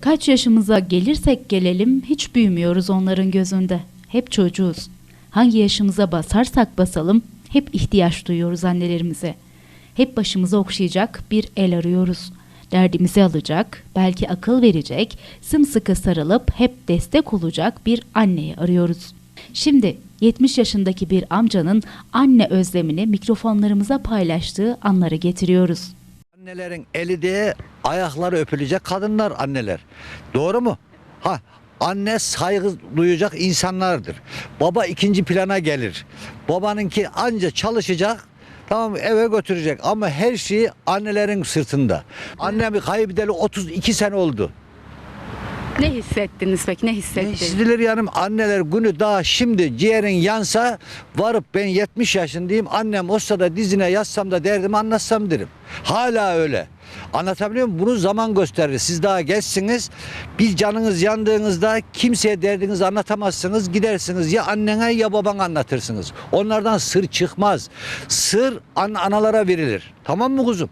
Kaç yaşımıza gelirsek gelelim hiç büyümüyoruz onların gözünde. Hep çocuğuz. Hangi yaşımıza basarsak basalım hep ihtiyaç duyuyoruz annelerimize. Hep başımızı okşayacak bir el arıyoruz. Derdimizi alacak, belki akıl verecek, sımsıkı sarılıp hep destek olacak bir anneyi arıyoruz. Şimdi 70 yaşındaki bir amcanın anne özlemini mikrofonlarımıza paylaştığı anları getiriyoruz. Annelerin eli de ayakları öpülecek kadınlar anneler. Doğru mu? Ha anne saygı duyacak insanlardır. Baba ikinci plana gelir. Babanınki anca çalışacak Tamam eve götürecek ama her şeyi annelerin sırtında. Annemi kaybedeli 32 sene oldu. Ne hissettiniz peki? Ne hissettiniz? Hissedilir yanım anneler günü daha şimdi ciğerin yansa varıp ben 70 yaşındayım annem olsa da dizine yazsam da derdimi anlatsam derim. Hala öyle. Anlatabiliyor muyum? Bunu zaman gösterir. Siz daha gençsiniz. Bir canınız yandığınızda kimseye derdinizi anlatamazsınız. Gidersiniz ya annene ya babana anlatırsınız. Onlardan sır çıkmaz. Sır an analara verilir. Tamam mı kuzum?